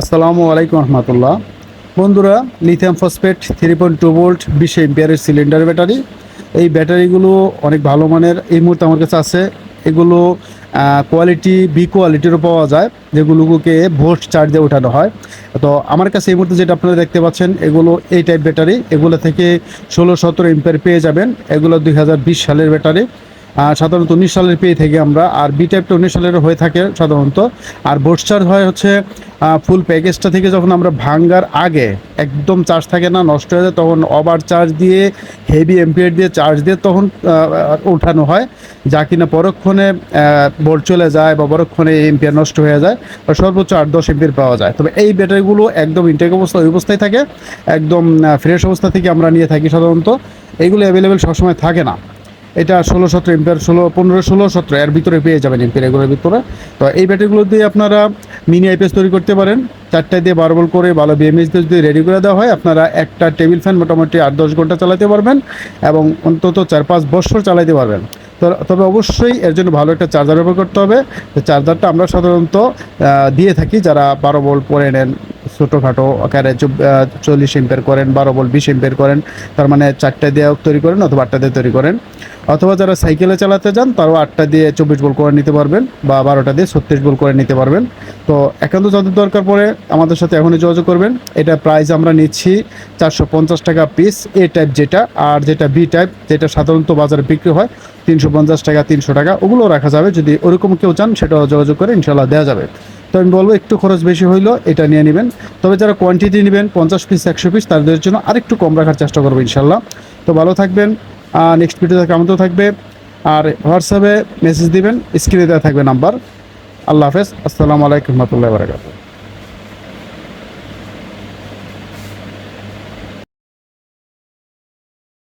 আসসালামু আলাইকুম রহমতুল্লাহ। বন্ধুরা lithium phosphate three point two volt বিশ এম্পিয়ারের সিলিন্ডার ব্যাটারি এই ব্যাটারিগুলো অনেক ভালো মানের, এই মুহূর্তে আমার কাছে আছে। এগুলো কোয়ালিটি বি কোয়ালিটিরও পাওয়া যায়, যেগুলোকে ভোল্ট চার্জ ওঠানো হয়। তো আমার কাছে এই মুহূর্তে যেটা আপনারা দেখতে পাচ্ছেন, এগুলো এই টাইপ ব্যাটারি এগুলো থেকে ষোলো সতেরো এম্পিয়ার পেয়ে যাবেন। এগুলো দুই হাজার বিশ সালের ব্যাটারি সাধারণত উনিশ সালের পেয়ে থাকি আমরা আর বি টাইপটা উনিশ সালের হয়ে থাকে সাধারণত। আর বোর্ড চার্জ হয় হচ্ছে ফুল প্যাকেজটা থেকে যখন আমরা ভাঙ্গার আগে একদম চার্জ থাকে না, নষ্ট হয়ে যায়, তখন ওভার চার্জ দিয়ে হেভি এম্পিয়ার দিয়ে চার্জ দিয়ে তখন ওঠানো হয়। যা কিনা পরক্ষণে বোর্ড চলে যায় বা পরক্ষণে এম্পিয়ার নষ্ট হয়ে যায় বা সর্বোচ্চ আট দশ এম্পিয়ার পাওয়া যায়। তবে এই ব্যাটারিগুলো একদম ইনটেক অবস্থা ওই অবস্থায় থাকে, একদম ফ্রেশ অবস্থা থেকে আমরা নিয়ে থাকি সাধারণত। এইগুলো অ্যাভেলেবেল সবসময় থাকে না। এটা ষোলো সতেরো এম্পিয়ার ষোলো, পনেরো ষোলো সতেরো, এর ভিতরে পেয়ে যাবেন এম্পিয়ার এগুলোর ভিতরে। তো এই ব্যাটারিগুলো দিয়ে আপনারা মিনি আইপিএস তৈরি করতে পারেন। চারটায় দিয়ে বারবল করে ভালো বিএমএস দিয়ে যদি রেডি করে দেওয়া হয়, আপনারা একটা টেবিল ফ্যান মোটামুটি আট দশ ঘণ্টা চালাতে পারবেন এবং অন্তত চার পাঁচ বছর চালাতে পারবেন। তো, তবে অবশ্যই এর জন্য ভালো একটা চার্জার ব্যবহার করতে হবে। চার্জারটা আমরা সাধারণত দিয়ে থাকি যারা বারো বল পরে নেন। ছোটোখাটো আকারে চল্লিশ এম্পের করেন, বারো বল বিশ এম্পের করেন, তার মানে চারটা দিয়ে তৈরি করেন অথবা আটটা দিয়ে তৈরি করেন। অথবা যারা সাইকেলে চালাতে যান, তারাও আটটা দিয়ে চব্বিশ বল করে নিতে পারবেন বা বারোটা দিয়ে ছত্রিশ বল করে নিতে পারবেন। তো একান্ত যাদের দরকার পড়ে আমাদের সাথে এখনই যোগাযোগ করবেন। এটা প্রাইস আমরা নিচ্ছি চারশো পঞ্চাশ টাকা পিস এ টাইপ যেটা, আর যেটা বি টাইপ যেটা সাধারণত বাজারে বিক্রি হয়, তিনশো পঞ্চাশ টাকা, তিনশো টাকা ওগুলো রাখা যাবে। যদি ওরকম কেউ চান, সেটাও যোগাযোগ করে ইনশাল্লাহ দেওয়া যাবে। তো আমি বলব, একটু খরচ বেশি হইল, এটা নিয়ে নেবেন। তবে যারা কোয়ান্টিটি নেবেন, পঞ্চাশ পিস একশো পিস তাদের জন্য আরেকটু কম রাখার চেষ্টা করব ইনশাল্লাহ। তো ভালো থাকবেন নেক্সট ভিডিওতে আমাদের থাকবে। আর হোয়াটসঅ্যাপে মেসেজ দিবেন স্ক্রিনে দেওয়া থাকবে নাম্বার আল্লাহ হাফেজ, আসসালামু আলাইকুম রহমতুল্লাহ বারকাত